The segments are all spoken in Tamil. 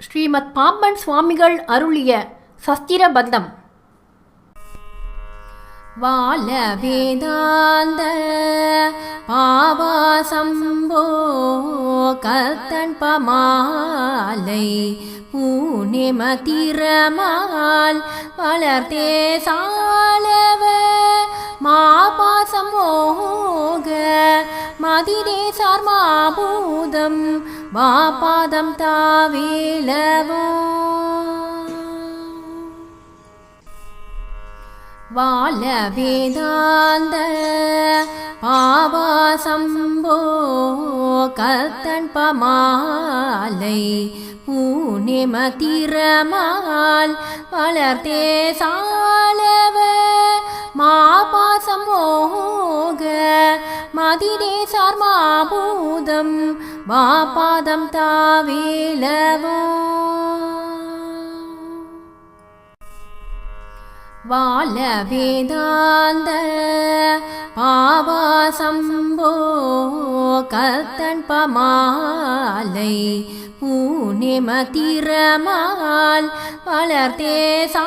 ஸ்ரீமத் பாம்பன் சுவாமிகள் அருளிய சஸ்திரபந்தம். வாழ வேதாந்த பாவாசம்போ கத்தன் பமாலை பூனிமதிரமால் வளர்த்தே சாலவ மாபாசம் மோக மதிரே சார்மாபூதம் மாபாதம் தாவேலவோ வாழ வேதாந்த பாவாசம்போ கத்தன் பமாலை பூனிம திறமால் வளர்த்தே சாலவர் மதிரே சார்மாபூதம் மாபாதம் தாவேலவோ. வாழ வேதாந்த பாவாசம்போ கத்தன் பமாலை பூனிமதிரமால் வளர்த்தே சா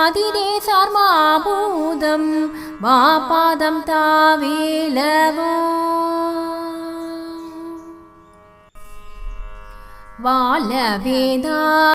மதிரே சார்மாபூதம் மாபாதம் தாவேலவோ. வாழ வேதா